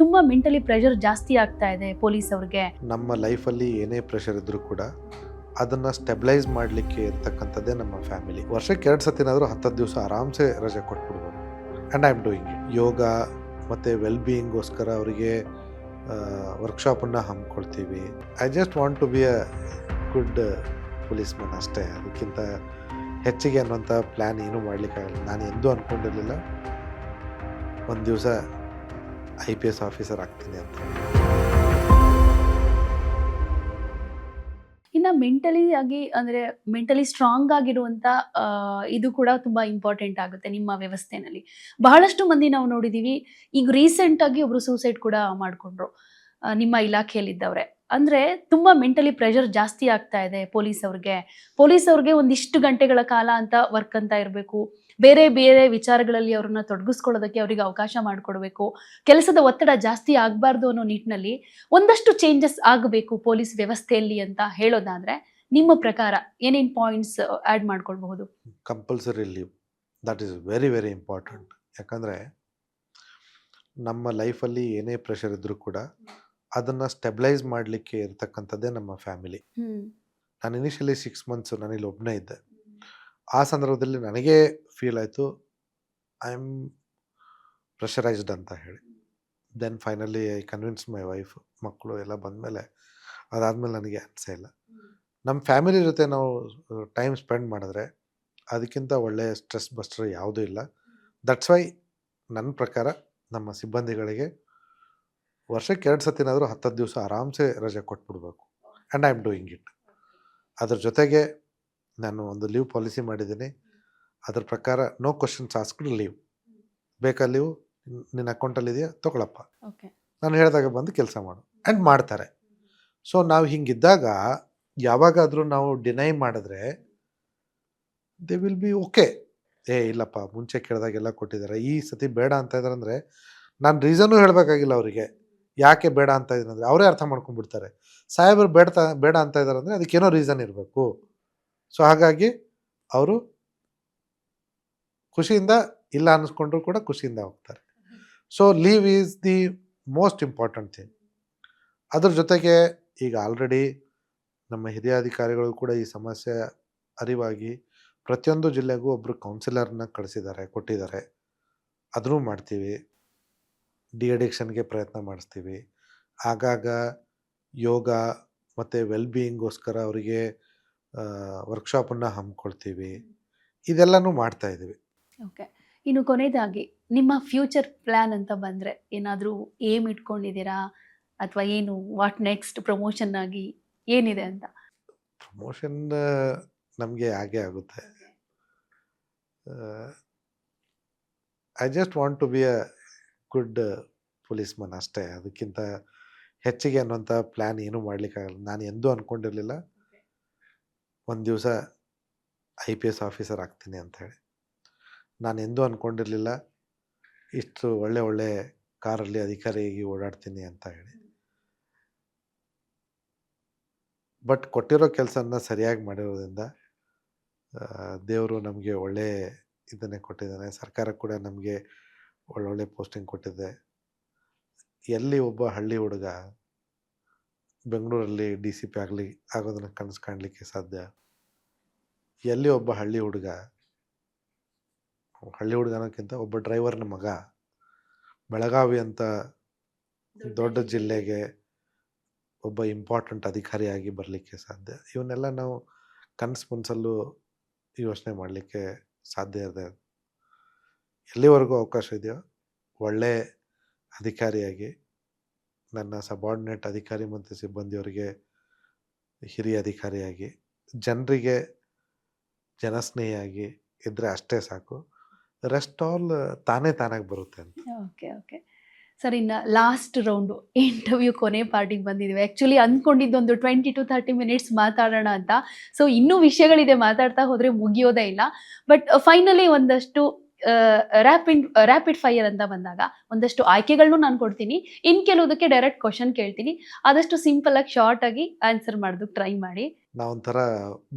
ತುಂಬಾ mentally pressure ಜಾಸ್ತಿ ಆಗ್ತಾ ಇದೆ ಪೊಲೀಸ್ ಅವ್ರಿಗೆ. ನಮ್ಮ ಲೈಫಲ್ಲಿ ಏನೇ ಪ್ರೆಷರ್ ಇದ್ದರೂ ಕೂಡ ಅದನ್ನು ಸ್ಟೆಬಿಲೈಸ್ ಮಾಡಲಿಕ್ಕೆ ಇರ್ತಕ್ಕಂಥದ್ದೇ ನಮ್ಮ ಫ್ಯಾಮಿಲಿ ವರ್ಷಕ್ಕೆ ಎರಡು ಸತಿನಾದರೂ ಹತ್ತತ್ತು ದಿವಸ ಆರಾಮ್ಸೆ ರಜೆ ಕೊಟ್ಬಿಡ್ಬೋದು. And I am doing yoga ಮತ್ತು ವೆಲ್ ಬೀಯಿಂಗ್ಗೋಸ್ಕರ ಅವರಿಗೆ ವರ್ಕ್ಶಾಪನ್ನು ಹಮ್ಮಿಕೊಳ್ತೀವಿ. I just want to be a good police man ಅಷ್ಟೇ. ಅದಕ್ಕಿಂತ ಹೆಚ್ಚಿಗೆ ಅನ್ನುವಂಥ ಪ್ಲ್ಯಾನ್ ಏನೂ ಮಾಡಲಿಕ್ಕಾಗಲ್ಲ. ನಾನು ಎಂದೂ ಅಂದ್ಕೊಂಡಿರಲಿಲ್ಲ ಒಂದು ದಿವಸ ಐ ಪಿ ಎಸ್ ಆಫೀಸರ್ ಆಗ್ತೀನಿ ಅಂತ. ಇನ್ನ ಮೆಂಟಲಿ ಆಗಿ ಅಂದ್ರೆ ಮೆಂಟಲಿ ಸ್ಟ್ರಾಂಗ್ ಆಗಿರುವಂಥ ಇದು ಕೂಡ ತುಂಬಾ ಇಂಪಾರ್ಟೆಂಟ್ ಆಗುತ್ತೆ ನಿಮ್ಮ ವ್ಯವಸ್ಥೆನಲ್ಲಿ. ಬಹಳಷ್ಟು ಮಂದಿ ನಾವು ನೋಡಿದೀವಿ, ಈಗ ರೀಸೆಂಟ್ ಆಗಿ ಒಬ್ರು ಸೂಸೈಡ್ ಕೂಡ ಮಾಡ್ಕೊಂಡ್ರು ನಿಮ್ಮ ಇಲಾಖೆಯಲ್ಲಿದ್ದವ್ರೆ. ಅಂದ್ರೆ ತುಂಬಾ ಮೆಂಟಲಿ ಪ್ರೆಷರ್ ಜಾಸ್ತಿ ಆಗ್ತಾ ಇದೆ ಪೊಲೀಸ್ ಅವ್ರಿಗೆ. ಪೊಲೀಸ್ ಅವ್ರಿಗೆ ಒಂದಿಷ್ಟು ಗಂಟೆಗಳ ಕಾಲ ಅಂತ ವರ್ಕ್ ಅಂತ ಇರಬೇಕು. ಬೇರೆ ಬೇರೆ ವಿಚಾರಗಳಲ್ಲಿ ಅವ್ರನ್ನ ತೊಡಗಿಸ್ಕೊಳ್ಳೋದಕ್ಕೆ ಅವರಿಗೆ ಅವಕಾಶ ಮಾಡಿಕೊಡ್ಬೇಕು. ಕೆಲಸದ ಒತ್ತಡ ಜಾಸ್ತಿ ಆಗಬಾರ್ದು ಅನ್ನೋ ನಿಟ್ಟಿನಲ್ಲಿ ಒಂದಷ್ಟು ಚೇಂಜಸ್ ಆಗಬೇಕು ಪೊಲೀಸ್ ವ್ಯವಸ್ಥೆಯಲ್ಲಿ ಅಂತ ಹೇಳೋದಾದ್ರೆ ನಿಮ್ಮ ಪ್ರಕಾರ ಏನೇನು ಪಾಯಿಂಟ್ಸ್ ಆ್ಯಡ್ ಮಾಡ್ಕೊಳ್ಬಹುದು? Compulsory leave that is very very important ಯಾಕಂದರೆ ನಮ್ಮ ಲೈಫಲ್ಲಿ ಏನೇ ಪ್ರೆಷರ್ ಇದ್ದರೂ ಕೂಡ ಅದನ್ನು ಸ್ಟೆಬಿಲೈಸ್ ಮಾಡಲಿಕ್ಕೆ ಇರ್ತಕ್ಕಂಥದ್ದೇ ನಮ್ಮ ಫ್ಯಾಮಿಲಿ ನಾನು ಇನಿಷಿಯಲಿ ಸಿಕ್ಸ್ ಮಂತ್ಸು ನಾನಿಲ್ಲಿ ಒಬ್ಬನೇ ಇದ್ದೆ. ಆ ಸಂದರ್ಭದಲ್ಲಿ ನನಗೇ ಫೀಲ್ ಆಯಿತು ಐ ಆಮ್ ಪ್ರೆಷರೈಸ್ಡ್ ಅಂತ ಹೇಳಿ. Then finally I convince my wife ಮಕ್ಕಳು ಎಲ್ಲ ಬಂದಮೇಲೆ ಅದಾದಮೇಲೆ ನನಗೆ ಅನಿಸೇ ಇಲ್ಲ. ನಮ್ಮ ಫ್ಯಾಮಿಲಿ ಜೊತೆ ನಾವು ಟೈಮ್ ಸ್ಪೆಂಡ್ ಮಾಡಿದ್ರೆ ಅದಕ್ಕಿಂತ ಒಳ್ಳೆಯ ಸ್ಟ್ರೆಸ್ ಬಸ್ಟರ್ ಯಾವುದೂ ಇಲ್ಲ. ದಟ್ಸ್ ವೈ ನನ್ನ ಪ್ರಕಾರ ನಮ್ಮ ಸಿಬ್ಬಂದಿಗಳಿಗೆ ವರ್ಷಕ್ಕೆ ಎರಡು ಸತಿನಾದರೂ ಹತ್ತು ದಿವಸ ಆರಾಮ್ಸೆ ರಜೆ ಕೊಟ್ಬಿಡ್ಬೇಕು. And I am doing it ಅದ್ರ ಜೊತೆಗೆ ನಾನು ಒಂದು ಲೀವ್ ಪಾಲಿಸಿ ಮಾಡಿದ್ದೀನಿ. ಅದ್ರ ಪ್ರಕಾರ ನೋ ಕ್ವಶನ್ಸ್ ಆಸ್ಕ್ಡ್ ಲೀವ್ ಬೇಕಾ ಲೀವ್? ನಿನ್ನ ಅಕೌಂಟಲ್ಲಿ ಇದೆಯಾ? ತೊಗೊಳಪ್ಪ. ನಾನು ಹೇಳಿದಾಗ ಬಂದು ಕೆಲಸ ಮಾಡು. ಆ್ಯಂಡ್ ಮಾಡ್ತಾರೆ. ಸೊ ನಾವು ಹಿಂಗಿದ್ದಾಗ ಯಾವಾಗಾದರೂ ನಾವು ಡಿನೈ ಮಾಡಿದ್ರೆ ದೇ ವಿಲ್ ಬಿ ಓಕೆ ಏ ಇಲ್ಲಪ್ಪ ಮುಂಚೆ ಕೇಳಿದಾಗೆಲ್ಲ ಕೊಟ್ಟಿದ್ದಾರೆ. ಈ ಸತಿ ಬೇಡ ಅಂತ ಇದ್ದಾರೆ ಅಂದರೆ ನಾನು ರೀಸನ್ನು ಹೇಳಬೇಕಾಗಿಲ್ಲ ಅವರಿಗೆ. ಯಾಕೆ ಬೇಡ ಅಂತ ಇದ್ದಾರೆ ಅಂದರೆ ಅವರೇ ಅರ್ಥ ಮಾಡ್ಕೊಂಡ್ಬಿಡ್ತಾರೆ. ಸಾಹೇಬರು ಬೇಡ ಬೇಡ ಅಂತ ಇದ್ದಾರೆ ಅಂದರೆ ಅದಕ್ಕೇನೋ ರೀಸನ್ ಇರಬೇಕು. ಸೊ ಹಾಗಾಗಿ ಅವರು ಖುಷಿಯಿಂದ ಇಲ್ಲ ಅನ್ನಿಸ್ಕೊಂಡ್ರು ಕೂಡ ಖುಷಿಯಿಂದ ಹೋಗ್ತಾರೆ. So leave is the most important thing ಅದ್ರ ಜೊತೆಗೆ ಈಗ ಆಲ್ರೆಡಿ ನಮ್ಮ ಹಿರಿಯ ಅಧಿಕಾರಿಗಳು ಕೂಡ ಈ ಸಮಸ್ಯೆ ಅರಿವಾಗಿ ಪ್ರತಿಯೊಂದು ಜಿಲ್ಲೆಗೂ ಒಬ್ಬರು ಕೌನ್ಸಿಲರ್ನ ಕಳಿಸಿದ್ದಾರೆ, ಕೊಟ್ಟಿದ್ದಾರೆ. ಅದನ್ನು ಮಾಡ್ತೀವಿ. ಡಿ ಅಡಿಕ್ಷನ್ಗೆ ಪ್ರಯತ್ನ ಮಾಡಿಸ್ತೀವಿ. ಆಗಾಗ ಯೋಗ ಮತ್ತು ವೆಲ್ ಬೀಯಿಂಗ್ಗೋಸ್ಕರ ಅವರಿಗೆ ವರ್ಕ್ಶಾಪನ್ನು ಹಮ್ಮಿಕೊಳ್ತೀವಿ. ಇದೆಲ್ಲನೂ ಮಾಡ್ತಾ ಇದ್ದೀವಿ. ಓಕೆ. ಇನ್ನು ಕೊನೆಯದಾಗಿ ನಿಮ್ಮ ಫ್ಯೂಚರ್ ಪ್ಲಾನ್ ಅಂತ ಬಂದ್ರೆ ಏನಾದರೂ ಏಮ್ ಇಟ್ಕೊಂಡಿದ್ದೀರಾ? ಅಥವಾ ಏನು ವಾಟ್ ನೆಕ್ಸ್ಟ್ ಪ್ರಮೋಷನ್ ಆಗಿ ಏನಿದೆ ಅಂತ? ಪ್ರಮೋಷನ್ ನಮಗೆ ಹಾಗೆ ಆಗುತ್ತೆ. I just want to be a good police man ಅಷ್ಟೇ. ಅದಕ್ಕಿಂತ ಹೆಚ್ಚಿಗೆ ಅನ್ನುವಂಥ ಪ್ಲ್ಯಾನ್ ಏನೂ ಮಾಡಲಿಕ್ಕಾಗಲ್ಲ. ನಾನು ಎಂದೂ ಅಂದ್ಕೊಂಡಿರಲಿಲ್ಲ ಒಂದು ದಿವಸ ಐ ಪಿ ಎಸ್ ಆಫೀಸರ್ ಆಗ್ತೀನಿ ಅಂತ ಹೇಳಿ. ನಾನು ಎಂದೂ ಅಂದ್ಕೊಂಡಿರಲಿಲ್ಲ ಇಷ್ಟು ಒಳ್ಳೆ ಒಳ್ಳೆ ಕಾರಲ್ಲಿ ಅಧಿಕಾರಿಯಾಗಿ ಓಡಾಡ್ತೀನಿ ಅಂತ ಹೇಳಿ. ಬಟ್ ಕೊಟ್ಟಿರೋ ಕೆಲಸನ ಸರಿಯಾಗಿ ಮಾಡಿರೋದ್ರಿಂದ ದೇವರು ನಮಗೆ ಒಳ್ಳೆ ಇದನ್ನೇ ಕೊಟ್ಟಿದ್ದಾನೆ, ಸರ್ಕಾರ ಕೂಡ ನಮಗೆ ಒಳ್ಳೊಳ್ಳೆ ಪೋಸ್ಟಿಂಗ್ ಕೊಟ್ಟಿದೆ. ಎಲ್ಲಿ ಒಬ್ಬ ಹಳ್ಳಿ ಹುಡುಗ ಬೆಂಗಳೂರಲ್ಲಿ ಡಿ ಸಿ ಪಿ ಆಗಲಿ ಆಗೋದನ್ನು ಕನಸು ಕಾಣಲಿಕ್ಕೆ ಸಾಧ್ಯ? ಎಲ್ಲಿ ಒಬ್ಬ ಹಳ್ಳಿ ಹುಡುಗ ಹಳ್ಳಿ ಹುಡುಗ ಅನ್ನೋಕ್ಕಿಂತ ಒಬ್ಬ ಡ್ರೈವರ್ನ ಮಗ ಬೆಳಗಾವಿ ಅಂತ ದೊಡ್ಡ ಜಿಲ್ಲೆಗೆ ಒಬ್ಬ ಇಂಪಾರ್ಟೆಂಟ್ ಅಧಿಕಾರಿಯಾಗಿ ಬರಲಿಕ್ಕೆ ಸಾಧ್ಯ? ಇವನ್ನೆಲ್ಲ ನಾವು ಕನಸು ಮುನ್ಸಲ್ಲೂ ಯೋಚನೆ ಮಾಡಲಿಕ್ಕೆ ಸಾಧ್ಯ ಇದೆ ಎಲ್ಲಿವರೆಗೂ ಅವಕಾಶ ಇದೆಯೋ? ಒಳ್ಳೆ ಅಧಿಕಾರಿಯಾಗಿ ನನ್ನ ಸಬಾರ್ಡಿನೇಟ್ ಅಧಿಕಾರಿ ಮತ್ತು ಸಿಬ್ಬಂದಿಯವರಿಗೆ ಹಿರಿಯ ಅಧಿಕಾರಿಯಾಗಿ, ಜನರಿಗೆ ಜನಸ್ನೇಹಿಯಾಗಿ ಇದ್ದರೆ ಅಷ್ಟೇ ಸಾಕು. ರೆಸ್ಟ್ ಆಲ್ ತಾನೇ ತಾನಾಗಿ ಬರುತ್ತೆ ಅಂತ. ಓಕೆ ಓಕೆ ಸರ್, ಇನ್ನು ಲಾಸ್ಟ್ ರೌಂಡು ಇಂಟರ್ವ್ಯೂ ಕೊನೆ ಪಾರ್ಟಿಗೆ ಬಂದಿದ್ದೀವಿ ಆ್ಯಕ್ಚುಲಿ ಅಂದ್ಕೊಂಡಿದ್ದೊಂದು ಟ್ವೆಂಟಿ ಟು ತರ್ಟಿ ಮಿನಿಟ್ಸ್ ಮಾತಾಡೋಣ ಅಂತ. ಸೊ ಇನ್ನೂ ವಿಷಯಗಳಿದೆ ಮಾತಾಡ್ತಾ ಹೋದರೆ ಮುಗಿಯೋದೇ ಇಲ್ಲ. ಬಟ್ ಫೈನಲಿ ಒಂದಷ್ಟು ರ್ಯಾಪಿಡ್ ರ್ಯಾಪಿಡ್ ಫೈರ್ ಅಂತ ಬಂದಾಗ ಒಂದಷ್ಟು ಆಯ್ಕೆಗಳನ್ನು ನಾನು ಕೊಡ್ತೀನಿ. ಇನ್ ಕೆಲವುದಕ್ಕೆ ಡೈರೆಕ್ಟ್ ಕ್ವಶನ್ ಕೇಳ್ತೀನಿ. ಆದಷ್ಟು ಸಿಂಪಲ್ ಆಗಿ ಶಾರ್ಟ್ ಆಗಿ ಆನ್ಸರ್ ಮಾಡೋದಕ್ಕೆ ಟ್ರೈ ಮಾಡಿ. ನಾವೊಂಥರ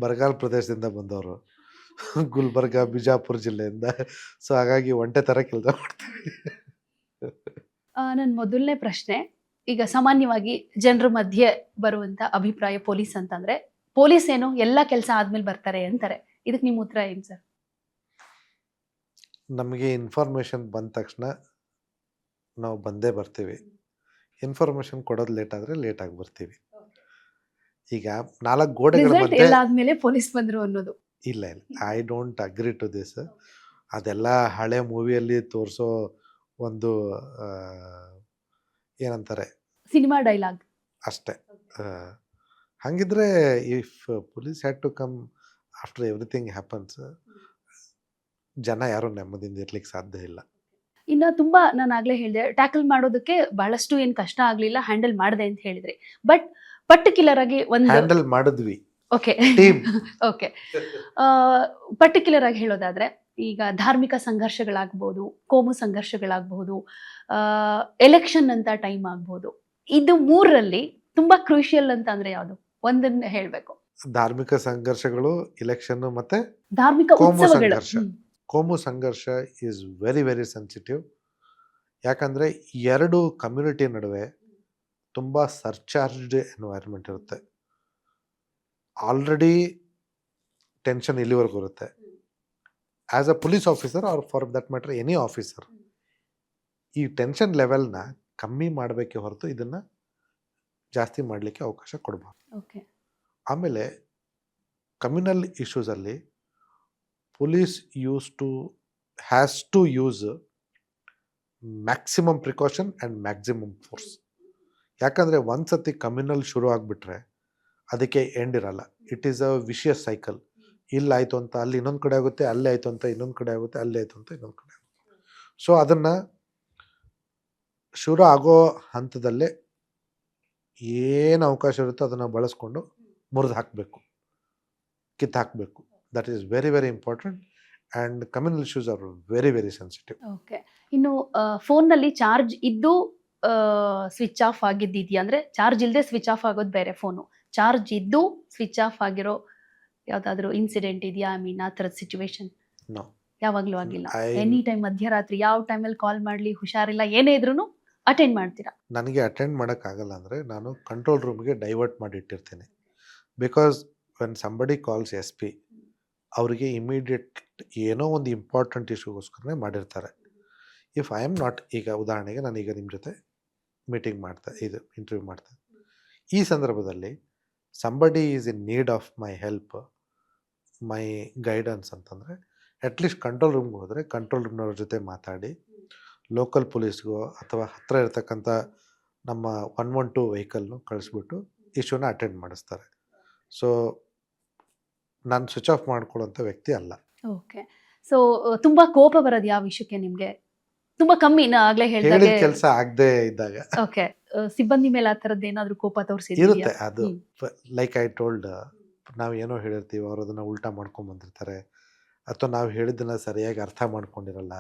ಬರಗಾಲ ಪ್ರದೇಶದಿಂದ ಬಂದವರು. ಗುಲ್ಬರ್ಗ ಬಿಜಾಪುರ ಜಿಲ್ಲೆಯಿಂದ. ಸೊ ಹಾಗಾಗಿ ಒಂಟೆ ಥರ ಕೆಲಸ ಮಾಡ್ತೀವಿ. ನನ್ನ ಮೊದಲನೇ ಪ್ರಶ್ನೆ ಈಗ ಸಾಮಾನ್ಯವಾಗಿ ಜನರ ಮಧ್ಯೆ ಬರುವಂತ ಅಭಿಪ್ರಾಯ ಪೊಲೀಸ್ ಅಂತಂದ್ರೆ ಪೊಲೀಸ್ ಏನು ಎಲ್ಲ ಕೆಲಸ ಆದ್ಮೇಲೆ ಬರ್ತಾರೆ ಅಂತಾರೆ. ಇದಕ್ಕೆ ನಿಮ್ಮ ಉತ್ತರ ಏನು ಸರ್ ನಮಗೆ ಇನ್ಫಾರ್ಮೇಷನ್ ಬಂದ ತಕ್ಷಣ ನಾವು ಬಂದೇ ಬರ್ತೀವಿ. ಇನ್ಫಾರ್ಮೇಷನ್ ಕೊಡೋದು ಲೇಟ್ ಆದರೆ ಲೇಟಾಗಿ ಬರ್ತೀವಿ. ಈಗ ನಾಲ್ಕು ಗೋಡೆಗಳ ಮಧ್ಯೆ ಪೊಲೀಸ್ ಬಂದರು ಅನ್ನೋದು. ಇಲ್ಲ ಇಲ್ಲ. I don't agree to this ಅದೆಲ್ಲ ಹಳೆ ಮೂವಿಯಲ್ಲಿ ತೋರಿಸೋ ಒಂದು ಏನಂತಾರೆ? ಸಿನಿಮಾ ಡೈಲಾಗ್ ಅಷ್ಟೇ. ಹಾಗಿದ್ರೆ ಹಂಗಿದ್ರೆ if police had to come after everything happens ಜನ ಯಾರು ನೆಮ್ಮದಿಯಿಂದ ಇರ್ಲಿಕ್ಕೆ ಸಾಧ್ಯ ಇಲ್ಲ. ಇನ್ನ ತುಂಬಾ ನಾನು ಆಗ್ಲೇ ಹೇಳಿದೆ ಟ್ಯಾಕಲ್ ಮಾಡೋದಕ್ಕೆ ಬಹಳಷ್ಟು ಏನ್ ಕಷ್ಟ ಆಗ್ಲಿಲ್ಲ ಹ್ಯಾಂಡಲ್ ಮಾಡಿದೆ ಅಂತ ಹೇಳಿದ್ರಿ. ಬಟ್ ಪರ್ಟಿಕ್ಯುಲರ್ ಆಗಿ ಒಂದು ಹ್ಯಾಂಡಲ್ ಮಾಡಿದ್ವಿ. ಓಕೆ ಟೀಮ್ ಓಕೆ ಪರ್ಟಿಕ್ಯುಲರ್ ಆಗಿ ಹೇಳೋದಾದ್ರೆ ಈಗ ಧಾರ್ಮಿಕ ಸಂಘರ್ಷಗಳಾಗ್ಬೋದು ಕೋಮು ಸಂಘರ್ಷಗಳಾಗ್ಬೋದು ಎಲೆಕ್ಷನ್ ಅಂತ ಟೈಮ್ ಆಗ್ಬೋದು. ಇದು ಮೂರರಲ್ಲಿ ತುಂಬಾ ಕ್ರೂಷಿಯಲ್ ಅಂತ ಅಂದ್ರೆ ಯಾವುದು? ಒಂದನ್ನ ಹೇಳ್ಬೇಕು. ಧಾರ್ಮಿಕ ಸಂಘರ್ಷಗಳು ಇಲೆಕ್ಷನ್ ಮತ್ತೆ ಧಾರ್ಮಿಕ ಕೋಮು ಉತ್ಸವಗಳು. ಸಂಘರ್ಷ. ಕೋಮು ಸಂಘರ್ಷ ಈಸ್ ವೆರಿ ವೆರಿ ಸೆನ್ಸಿಟಿವ್ ಯಾಕಂದರೆ ಎರಡು ಕಮ್ಯುನಿಟಿ ನಡುವೆ ತುಂಬ ಸರ್ಚಾರ್ಜ್ಡ್ ಎನ್ವೈರ್ಮೆಂಟ್ ಇರುತ್ತೆ. ಆಲ್ರೆಡಿ ಟೆನ್ಷನ್ ಇಲ್ಲಿವರೆಗೂ ಇರುತ್ತೆ. As a police officer or for that matter any officer ಈ ಟೆನ್ಷನ್ ಲೆವೆಲ್ನ ಕಮ್ಮಿ ಮಾಡಬೇಕೆ ಹೊರತು ಇದನ್ನು ಜಾಸ್ತಿ ಮಾಡಲಿಕ್ಕೆ ಅವಕಾಶ ಕೊಡಬಾರ್ದು. ಆಮೇಲೆ ಕಮ್ಯುನಲ್ ಇಶ್ಯೂಸಲ್ಲಿ police used to has to use maximum precaution and maximum force ಯಾಕಂದರೆ ಒಂದ್ಸತಿ ಕಮ್ಯುನಲ್ ಶುರು ಆಗಿಬಿಟ್ರೆ ಅದಕ್ಕೆ ಎಂಡ್ ಇರಲ್ಲ. It is a vicious cycle ಇಲ್ಲಾಯಿತು ಅಂತ ಅಲ್ಲಿ ಇನ್ನೊಂದು ಕಡೆ ಆಗುತ್ತೆ, ಅಲ್ಲೇ ಆಯಿತು ಅಂತ ಇನ್ನೊಂದು ಕಡೆ ಆಗುತ್ತೆ, ಅಲ್ಲೇ ಆಯಿತು ಅಂತ ಇನ್ನೊಂದು ಕಡೆ ಆಗುತ್ತೆ. ಸೊ ಅದನ್ನು ಶುರು ಆಗೋ ಹಂತದಲ್ಲೇ ಏನು ಅವಕಾಶ ಇರುತ್ತೋ ಅದನ್ನು ಬಳಸ್ಕೊಂಡು ಮುರಿದು ಹಾಕಬೇಕು. ಕಿತ್ತು ಹಾಕಬೇಕು. That is very very important and communal issues are very very sensitive okay ಇನ್ನು ಫೋನ್ನಲ್ಲಿ ಚಾರ್ಜ್ ಇದ್ದು ಸ್ವಿಚ್ ಆಫ್ ಆಗಿದ್ದಿದ್ಯಾ? ಅಂದರೆ ಚಾರ್ಜ್ ಇಲ್ಲದೆ ಸ್ವಿಚ್ ಆಫ್ ಆಗೋದು ಬೇರೆ ಫೋನು. ಚಾರ್ಜ್ ಇದ್ದು ಸ್ವಿಚ್ ಆಫ್ ಆಗಿರೋ ಯಾವುದಾದ್ರೂ ಇನ್ಸಿಡೆಂಟ್ ಇದೆಯಾ? ಐ ಮೀನ್ ಆ ಥರದ ಸಿಚುವೇಶನ್ ಯಾವಾಗಲೂ ಯಾವಾಗ್ಲೂ ಆಗಿಲ್ಲ. ಎನಿ ಟೈಮ್ ಮಧ್ಯರಾತ್ರಿ ಯಾವ ಟೈಮಲ್ಲಿ ಕಾಲ್ ಮಾಡಲಿ ಹುಷಾರಿಲ್ಲ ಏನೇ ಇದ್ರೂ ಅಟೆಂಡ್ ಮಾಡ್ತೀರಾ? ನನಗೆ ಅಟೆಂಡ್ ಮಾಡೋಕ್ಕಾಗಲ್ಲ ಅಂದರೆ ನಾನು ಕಂಟ್ರೋಲ್ ರೂಮ್ಗೆ ಡೈವರ್ಟ್ ಮಾಡಿ ಇಟ್ಟಿರ್ತೀನಿ because when somebody calls S P ಅವರಿಗೆ ಇಮಿಡಿಯೇಟ್ ಏನೋ ಒಂದು ಇಂಪಾರ್ಟೆಂಟ್ ಇಶ್ಯೂಗೋಸ್ಕರನೇ ಮಾಡಿರ್ತಾರೆ. ಇಫ್ ಐ ಆಮ್ ನಾಟ್ ಈಗ ಉದಾಹರಣೆಗೆ ನಾನು ಈಗ ನಿಮ್ಮ ಜೊತೆ ಮೀಟಿಂಗ್ ಮಾಡ್ತಾ, ಇದು ಇಂಟರ್ವ್ಯೂ ಮಾಡ್ತಾ. ಈ ಸಂದರ್ಭದಲ್ಲಿ somebody is in need of my help my guidance ಅಂತಂದರೆ ಅಟ್ಲೀಸ್ಟ್ ಕಂಟ್ರೋಲ್ ರೂಮ್ಗೆ ಹೋದರೆ ಕಂಟ್ರೋಲ್ ರೂಮ್ನವ್ರ ಜೊತೆ ಮಾತಾಡಿ ಲೋಕಲ್ ಪೊಲೀಸ್ಗೋ ಅಥವಾ ಹತ್ತಿರ ಇರತಕ್ಕಂಥ ನಮ್ಮ ಒನ್ ಒನ್ ಟು ವೆಹಿಕಲ್ನು ಕಳಿಸ್ಬಿಟ್ಟು ಇಶ್ಯೂನ ಅಟೆಂಡ್ ಮಾಡಿಸ್ತಾರೆ. ಸೊ ನಾನು ಸ್ವಿಚ್ ಆಫ್ ಮಾಡ್ಕೊಳ್ಳೋಂಥ ವ್ಯಕ್ತಿ ಅಲ್ಲ. ಓಕೆ ಸೊ ತುಂಬಾ ಕೋಪ ಬರೋದು ಯಾವ ವಿಷಯಕ್ಕೆ ನಿಮ್ಗೆ? ತುಂಬಾ ಕಮ್ಮಿ ನಾ ಆಗ್ಲೇ ಹೇಳಿದ ಕೆಲಸ ಆಗದೆ ಇದ್ದಾಗ. ಓಕೆ ಸಿಬ್ಬಂದಿ ಮೇಲೆ ಆ ಥರದ್ದು ಏನಾದರೂ ಕೋಪ ತೋರಿಸಿ ಇರುತ್ತೆ ಅದು. ಹ್ಮ್. ಲೈಕ್ ಐ ಟೋಲ್ಡ್ ನಾವು ಏನೋ ಹೇಳಿರ್ತೀವಿ ಅವರು ಅದನ್ನು ಉಲ್ಟಾ ಮಾಡ್ಕೊಂಡು ಬಂದಿರ್ತಾರೆ ಅಥವಾ ನಾವು ಹೇಳಿದ್ದನ್ನ ಸರಿಯಾಗಿ ಅರ್ಥ ಮಾಡ್ಕೊಂಡಿರಲ್ಲ.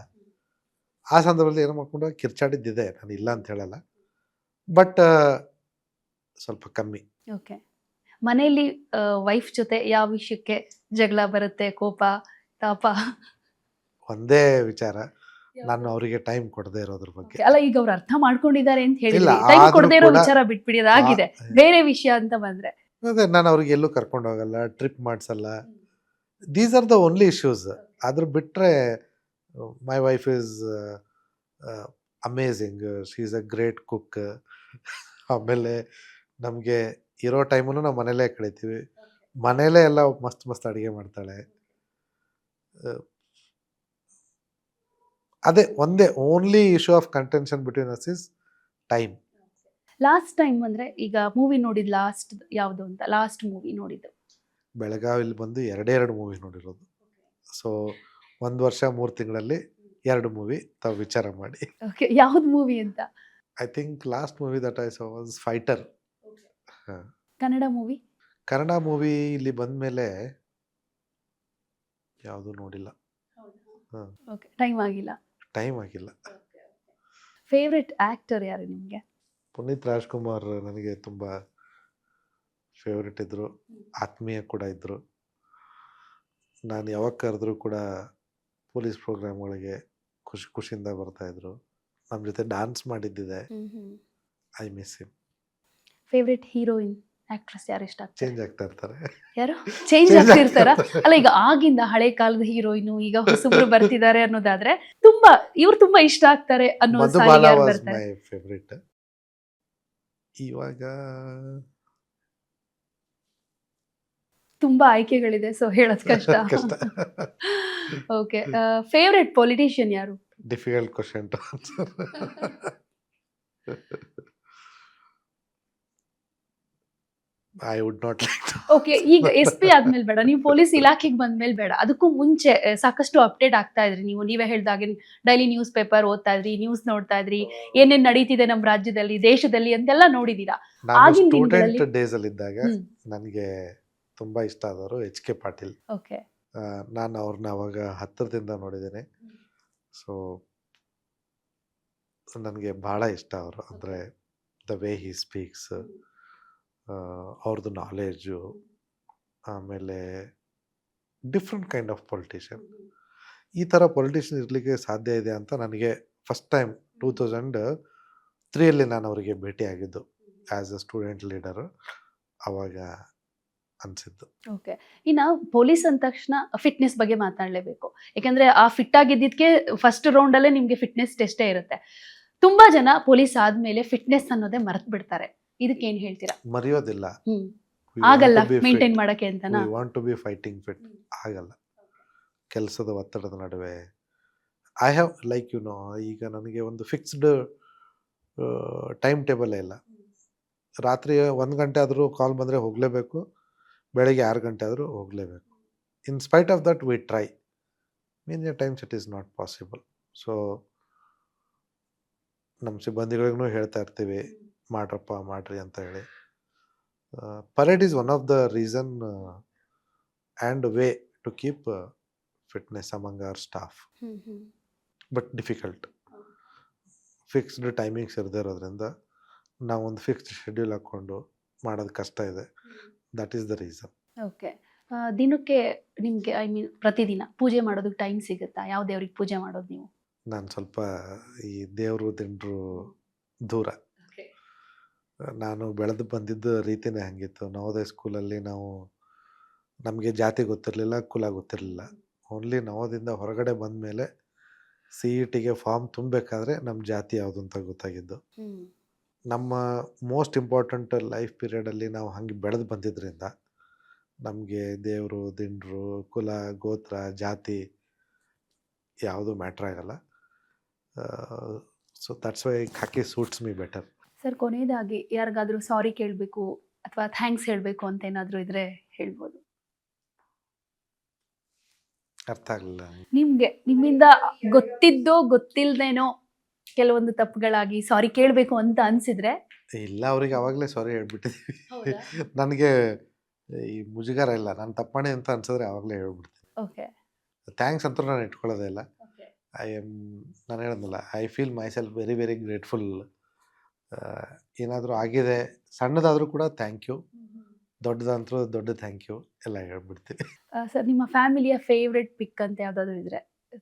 ಆ ಸಂದರ್ಭದಲ್ಲಿ ಏನೋ ಮಾಡ್ಕೊಂಡು ಕಿರ್ಚಾಡಿದ್ದಿದೆ ನಾನು ಇಲ್ಲ ಅಂತ ಹೇಳಲ್ಲ. ಬಟ್ ಸ್ವಲ್ಪ ಕಮ್ಮಿ. ಓಕೆ ಮನೆಯಲ್ಲಿ ವೈಫ್ ಜೊತೆ ಯಾವ ವಿಷಯಕ್ಕೆ ಜಗಳ ಬರುತ್ತೆ ಕೋಪ ತಾಪ? ಒಂದೇ ವಿಚಾರ. ನಾನು ಅವರಿಗೆ ಟೈಮ್ ಕೊಡದೇ ಇರೋದ್ರ ಬಗ್ಗೆ. ಅಲ್ಲ ಈಗ ಅವ್ರು ಅರ್ಥ ಮಾಡ್ಕೊಂಡಿದ್ದಾರೆ ಅಂತ ಇಲ್ಲ, ಹೇಳಿದ್ರಿ ಟೈಮ್ ಆದ್ರೂ ಕೊಡದೇ ಇರೋ ಕೂಡ- ವಿಚಾರ ಬಿಟ್ಬಿಡಿ ಅದಾಗಿದೆ ಬೇರೆ ವಿಷಯ ಅಂತ ಬಂದ್ರೆ? ಅದೇ ನಾನು ಅವ್ರಿಗೆ ಎಲ್ಲೂ ಕರ್ಕೊಂಡು ಹೋಗಲ್ಲ trip ಮಾಡಿಸಲ್ಲ. These are the only issues ಅದ್ರ ಬಿಟ್ಟರೆ my wife is amazing she is a great cook ಆಮೇಲೆ ನಮಗೆ ಇರೋ ಟೈಮನ್ನು ನಾವು ಮನೇಲೇ ಕಳಿತೀವಿ. ಮನೇಲೇ ಎಲ್ಲ ಮಸ್ತ್ ಮಸ್ತ್ ಅಡುಗೆ ಮಾಡ್ತಾಳೆ. ಅದೇ ಒಂದೇ only issue of contention between us is time last time ಅಂದರೆ ಈಗ ಮೂವಿ ನೋಡಿದ್ ಲಾಸ್ಟ್ ಯಾವುದು ಅಂತ ಲಾಸ್ಟ್ ಮೂವಿ ನೋಡಿದ್ದು. ಬೆಳಗಾವಿಲಿ ಬಂದು ಎರಡೇ ಎರಡು ಮೂವಿ ನೋಡಿರೋದು. ಸೊ ಒಂದು ವರ್ಷ ಮೂರು ತಿಂಗಳಲ್ಲಿ ಎರಡು ಮೂವಿ ತಾವು ವಿಚಾರ ಮಾಡಿ. ಓಕೆ ಯಾವ್ದು ಮೂವಿ ಅಂತ? I think last movie that I saw was Fighter Kannada movie? Kannada movie ಇಲ್ಲಿ ಬಂದ ಮೇಲೆ ಯಾವುದು ನೋಡಿಲ್ಲ. ಓಕೆ ಟೈಮ್ ಆಗಿಲ್ಲ. ಟೈಮ್ ಆಗಿಲ್ಲ. ಫೇವ್ರೆಟ್ ಆಕ್ಟರ್ ಯಾರು ನಿಮಗೆ? ಪುನೀತ್ ರಾಜ್ಕುಮಾರ್ ನನಗೆ ತುಂಬ ಫೇವ್ರೆಟ್ ಇದ್ದರು ಆತ್ಮೀಯ ಕೂಡ ಇದ್ದರು ನಾನು ಯಾವಾಗ ಕರೆದ್ರೂ ಕೂಡ ಪೊಲೀಸ್ ಪ್ರೋಗ್ರಾಮ್ಗಳಿಗೆ ಖುಷಿ ಖುಷಿಯಿಂದ ಬರ್ತಾಯಿದ್ರು ನಮ್ಮ ಜೊತೆ dance ಮಾಡಿದ್ದಿದೆ. I miss him favourite heroine actress ಯಾರು ಇಷ್ಟ ಚೇಂಜ್ ಆಗ್ತಾ ಇರ್ತಾರೆ. ಯಾರು? ಚೇಂಜ್ ಆಗ್ತಿರ್ತಾರ ಅಲ್ಲ ಈಗ ಆಗಿಂದ ಹಳೆ ಕಾಲದ ಹೀರೋಯಿನ್ ಈಗ ಹೊಸಬ್ರು ಬರ್ತಿದ್ದಾರೆ ಅನ್ನೋದಾದ್ರೆ ತುಂಬಾ ಇವ್ರು ತುಂಬಾ ಇಷ್ಟ ಆಗ್ತಾರೆ ಅನ್ನೋ ಫೇವ್ರೇಟ್ ಇವಾಗ ತುಂಬಾ ಆಯ್ಕೆಗಳಿದೆ ಸೊ ಹೇಳೋದ್ ಕಷ್ಟ. ಕಷ್ಟ. ಓಕೆ ಫೇವ್ರೆಟ್ ಪೊಲಿಟಿಷಿಯನ್ ಯಾರು? Difficult question to answer I would not like okay ಈಗ ಎಸ್ ಪಿ ಆದ್ಮೇಲೆ ಬೇಡ. ನೀವು ಪೊಲೀಸ್ ಇಲಾಖೆಗೆ ಬಂದ್ಮೇಲೆ ಬೇಡ. ಅದಕ್ಕೂ ಮುಂಚೆ ಸಾಕಷ್ಟು ಅಪ್ಡೇಟ್ ಆಗ್ತಾ ಇದ್ರಿ. ನೀವು ನೀವೇ ಹೇಳ್ದಾಗೆ ಡೈಲಿ ನ್ಯೂಸ್ ಪೇಪರ್ ಓದ್ತಾ ಇದ್ರಿ ನ್ಯೂಸ್ ನೋಡ್ತಾ ಇದ್ರಿ ಏನೇನ್ ನಡೀತಿದೆ ನಮ್ಮ ರಾಜ್ಯದಲ್ಲಿ ದೇಶದಲ್ಲಿ ಅಂತೆಲ್ಲ ನೋಡಿದೀರಾ? ಆಗಿನ ಸ್ಟೂಡೆಂಟ್ ಡೇಸ್ ಅಲ್ಲಿ ಇದ್ದಾಗ. ನನಗೆ ತುಂಬಾ ಇಷ್ಟ ಆದವರು ಎಚ್ ಕೆ ಪಾಟೀಲ್. ಓಕೆ ನಾನು ಅವ್ರನ್ನ ಅವಾಗ ಹತ್ತಿರದಿಂದ ನೋಡಿದ್ದೇನೆ. ಸೊ ನನಗೆ ಭಾಳ ಇಷ್ಟ ಅವರು. ಅಂದರೆ ದ ವೇ ಹಿ ಸ್ಪೀಕ್ಸ್ ಅವ್ರದ್ದು ನಾಲೆಜು ಆಮೇಲೆ ಡಿಫ್ರೆಂಟ್ ಕೈಂಡ್ ಆಫ್ ಪೊಲಿಟಿಷಿಯನ್ ಈ ಥರ ಪೊಲಿಟಿಷಿಯನ್ ಇರಲಿಕ್ಕೆ ಸಾಧ್ಯ ಇದೆ ಅಂತ ನನಗೆ ಫಸ್ಟ್ ಟೈಮ್ ಟೂ ತೌಸಂಡ್ ತ್ರೀಯಲ್ಲಿ ನಾನು ಅವರಿಗೆ ಭೇಟಿಯಾಗಿದ್ದು ಆ್ಯಸ್ ಅ ಸ್ಟೂಡೆಂಟ್ ಲೀಡರು ಆವಾಗ ಅನಿಸಿದ್ದು. ಓಕೆ ಇನ್ನು ಪೊಲೀಸ್ ಅಂದ ತಕ್ಷಣ ಫಿಟ್ನೆಸ್ ಬಗ್ಗೆ ಮಾತಾಡಲೇಬೇಕು. ಯಾಕಂದ್ರೆ ಆ ಫಿಟ್ ಆಗಿದ್ದಕ್ಕೆ ಫಸ್ಟ್ ರೌಂಡಲ್ಲೇ ನಿಮ್ಗೆ ಫಿಟ್ನೆಸ್ ಟೆಸ್ಟೇ ಇರುತ್ತೆ. ತುಂಬ ಜನ ಪೊಲೀಸ್ ಆದಮೇಲೆ ಫಿಟ್ನೆಸ್ ಅನ್ನೋದೇ ಮರೆತು ಬಿಡ್ತಾರೆ ಇದಕ್ಕೆ ಏನ್ ಹೇಳ್ತೀರಾ? ಮರೆಯೋದಿಲ್ಲ. ಆಗಲ್ಲ. ಮೇಂಟೈನ್ ಮಾಡಕ್ಕೆ ಅಂತನಾ? ಬಿ ಫೈಟಿಂಗ್ ಫಿಟ್ ಆಗಲ್ಲ. ಕೆಲಸದ ಒತ್ತಡದ ನಡುವೆ. I have like you know ಈಗ ನನಗೆ ಒಂದು ಫಿಕ್ಸ್ಡ್ ಟೈಮ್ ಟೇಬಲ್ ಇಲ್ಲ. ರಾತ್ರಿ ಒಂದು ಗಂಟೆ ಆದರೂ ಕಾಲ್ ಬಂದರೆ ಹೋಗಲೇಬೇಕು. ಬೆಳಗ್ಗೆ ಆರು ಗಂಟೆ ಆದರೂ ಹೋಗಲೇಬೇಕು. In spite of that we try mean a times it is not possible so ನಮ್ಮ ಸಿಬ್ಬಂದಿಗಳಿಗೂ ಹೇಳ್ತಾ ಇರ್ತೀವಿ. ಮಾಡ್ರಪ್ಪ ಮಾಡ್ರಿ ಅಂತ ಹೇಳಿ. Parade is one of the reason and way to keep fitness among our staff. But difficult. Fixed timings ಇರದೇ ಇರೋದ್ರಿಂದ ನಾವು ಒಂದು ಫಿಕ್ಸ್ಡ್ ಶೆಡ್ಯೂಲ್ ಹಾಕ್ಕೊಂಡು ಮಾಡೋದು ಕಷ್ಟ ಇದೆ. That is the reason okay. ದಿನಕ್ಕೆ ನಿಮಗೆ ಐ ಮೀನ್ ಪ್ರತಿದಿನ ಪೂಜೆ ಮಾಡೋದಕ್ಕೆ ಟೈಮ್ ಸಿಗುತ್ತಾ? ಯಾವ ದೇವ್ರಿಗೆ ಪೂಜೆ ಮಾಡೋದು ನೀವು? ನಾನು ಸ್ವಲ್ಪ ಈ ದೇವರು ದಿಂಡ್ರು ದೂರ. ನಾನು ಬೆಳೆದು ಬಂದಿದ್ದ ರೀತಿನೇ ಹಾಗಿತ್ತು. ನವೋದಯ ಸ್ಕೂಲಲ್ಲಿ ನಾವು ನಮಗೆ ಜಾತಿ ಗೊತ್ತಿರಲಿಲ್ಲ ಕುಲ ಗೊತ್ತಿರಲಿಲ್ಲ. ಓನ್ಲಿ ನವೋದಿಂದ ಹೊರಗಡೆ ಬಂದ ಮೇಲೆ ಸಿ ಇ ಟಿಗೆ ಫಾರ್ಮ್ ತುಂಬಬೇಕಾದ್ರೆ ನಮ್ಮ ಜಾತಿ ಯಾವುದು ಅಂತ ಗೊತ್ತಾಗಿದ್ದು. ನಮ್ಮ ಮೋಸ್ಟ್ ಇಂಪಾರ್ಟೆಂಟ್ ಲೈಫ್ ಪೀರಿಯಡಲ್ಲಿ ನಾವು ಹಾಗೆ ಬೆಳೆದು ಬಂದಿದ್ದರಿಂದ ನಮಗೆ ದೇವರು ದಿಂಡ್ರು ಕುಲ ಗೋತ್ರ ಜಾತಿ ಯಾವುದು ಮ್ಯಾಟ್ರ್ ಆಗಲ್ಲ. So that's why khaki suits me better sir ಕೊನೆಯದಾಗಿ ಯಾರಿಗಾದರೂ ಸಾರಿ ಕೇಳಬೇಕು ಅಥವಾ ಥ್ಯಾಂಕ್ಸ್ ಹೇಳಬೇಕು ಅಂತ ಏನಾದರೂ ಇದ್ರೆ ಹೇಳ್ಬೋದು. ಅರ್ಥ ಆಗಲಿಲ್ಲ. ನಿಮಗೆ ನಿಮ್ಮಿಂದ ಗೊತ್ತಿದ್ದೋ ಗೊತ್ತಿಲ್ಲದೇನೋ ಕೆಲವೊಂದು ತಪ್ಪುಗಳಾಗಿ ಸಾರಿ ಕೇಳಬೇಕು ಅಂತ ಅನ್ಸಿದ್ರೆ? ಇಲ್ಲ ಅವ್ರಿಗೆ ಅವಾಗಲೇ ಸಾರಿ ಹೇಳ್ಬಿಟ್ಟಿದ್ದೀವಿ ನನಗೆ ಈ ಮುಜುಗಾರ ಇಲ್ಲ ನಾನು ತಪ್ಪಣೆ ಅಂತ ಅನ್ಸಿದ್ರೆ ಅವಾಗಲೇ ಹೇಳ್ಬಿಡ್ತೀನಿ. ಓಕೆ. ಥ್ಯಾಂಕ್ಸ್ ಅಂತೂ ನಾನು ಇಟ್ಕೊಳ್ಳೋದೇ ಇಲ್ಲ. ಐ ಎಂ ನಾನು ಹೇಳೋದಿಲ್ಲ I feel myself very very grateful. ಏನಾದರೂ ಆಗಿದೆ ಸಣ್ಣದಾದರೂ ಕೂಡ ಥ್ಯಾಂಕ್ ಯು ದೊಡ್ಡದಂತರೂ ದೊಡ್ಡ ಥ್ಯಾಂಕ್ ಯು ಎಲ್ಲ ಹೇಳ್ಬಿಡ್ತೀನಿ. ಸರ್ ನಿಮ್ಮ ಫ್ಯಾಮಿಲಿಯ ಫೇವ್ರೆಟ್ ಪಿಕ್ ಅಂತ ಯಾವುದಾದ್ರು ಇದ್ರೆ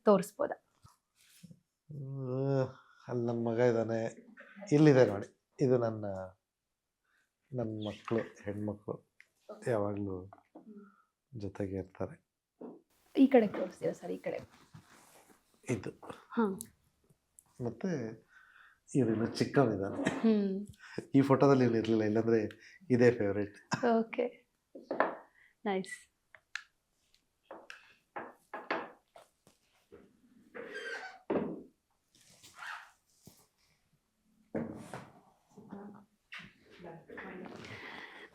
ತೋರಿಸ್ಬೋದಾ? ಅಲ್ಲಿ ನನ್ನ ಮಗ ಇದ್ದಾನೆ. ಇಲ್ಲಿದೆ ನೋಡಿ. ಇದು ನನ್ನ ನನ್ನ ಮಕ್ಕಳು ಹೆಣ್ಮಕ್ಳು ಯಾವಾಗಲೂ ಜೊತೆಗೆ ಇರ್ತಾರೆ. ಈ ಕಡೆ ತೋರಿಸ್ತೀರಾ ಸರ್ ಈ ಕಡೆ? ಇದು. ಹಾಂ. ಮತ್ತು ಇವನು ಚಿಕ್ಕವನಿದ್ದಾನೆ ಈ ಫೋಟೋದಲ್ಲಿ ಇವನು ಇರಲಿಲ್ಲ ಇಲ್ಲಾಂದರೆ ಇದೇ ಫೇವ್ರೇಟ್ ಓಕೆ. ನೈಸ್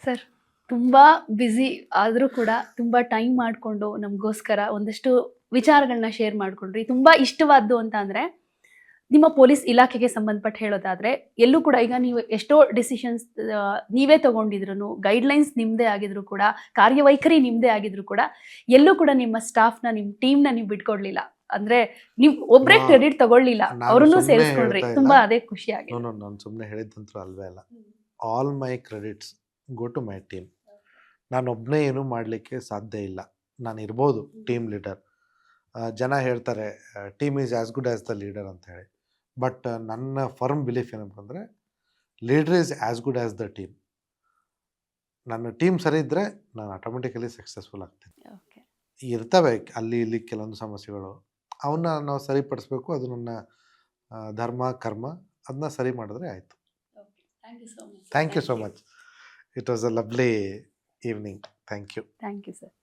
ಸರ್ ತುಂಬ ಬ್ಯುಸಿ ಆದರೂ ಕೂಡ ತುಂಬ ಟೈಮ್ ಮಾಡಿಕೊಂಡು ನಮಗೋಸ್ಕರ ಒಂದಷ್ಟು ವಿಚಾರಗಳನ್ನ ಶೇರ್ ಮಾಡಿಕೊಂಡ್ರಿ. ತುಂಬ ಇಷ್ಟವಾದ್ದು ಅಂತ ಅಂದರೆ ನಿಮ್ಮ ಪೊಲೀಸ್ ಇಲಾಖೆಗೆ ಸಂಬಂಧಪಟ್ಟು ಹೇಳೋದಾದ್ರೆ ಎಲ್ಲೂ ಕೂಡ ಈಗ ನೀವು ಎಷ್ಟೋ ಡಿಸಿಷನ್ಸ್ ನೀವೇ ತಗೊಂಡಿದ್ರು ಗೈಡ್ಲೈನ್ಸ್ ನಿಮ್ಮದೇ ಆಗಿದ್ರು ಕೂಡ ಕಾರ್ಯವೈಖರಿ ನಿಮ್ಮದೇ ಆಗಿದ್ರು ಕೂಡ ಎಲ್ಲೂ ಕೂಡ ನಿಮ್ಮ ಸ್ಟಾಫ್ನ ನಿಮ್ಮ ಟೀಮ್ನ ನೀವು ಬಿಟ್ಕೊಡ್ಲಿಲ್ಲ. ಅಂದ್ರೆ ನೀವು ಒಬ್ಬರೇ ಕ್ರೆಡಿಟ್ ತಗೊಳ್ಳಿಲ್ಲ ಅವ್ರನ್ನು ಸೇರಿಸ್ಕೊಂಡ್ರಿ. ತುಂಬಾ ಅದೇ ಖುಷಿ ಆಗಿದೆ. ನಾನು ಸುಮ್ಮನೆ ಅಲ್ವೇ ಅಲ್ಲ. All my credits go to my team ನಾನು ಒಬ್ಬನೇ ಏನೂ ಮಾಡಲಿಕ್ಕೆ ಸಾಧ್ಯ ಇಲ್ಲ. ನಾನು ಇರ್ಬೋದು ಟೀಮ್ ಲೀಡರ್ ಜನ ಹೇಳ್ತಾರೆ team is as good as the leader ಅಂತ ಹೇಳಿ. ಬಟ್ ನನ್ನ ಫರ್ಮ್ ಬಿಲೀಫ್ ಏನಂತಂದರೆ leader is as good as the team ನನ್ನ ಟೀಮ್ ಸರಿ ಇದ್ದರೆ ನಾನು ಆಟೋಮೆಟಿಕಲಿ ಸಕ್ಸಸ್ಫುಲ್ ಆಗ್ತೀನಿ. ಇರ್ತವೆ ಅಲ್ಲಿ ಇಲ್ಲಿ ಕೆಲವೊಂದು ಸಮಸ್ಯೆಗಳು. ಅವನ್ನ ನಾವು ಸರಿಪಡಿಸ್ಬೇಕು ಅದು ನನ್ನ ಧರ್ಮ ಕರ್ಮ ಅದನ್ನ ಸರಿ ಮಾಡಿದ್ರೆ ಆಯಿತು. Thank you so much thank you so much it was a lovely evening thank you thank you sir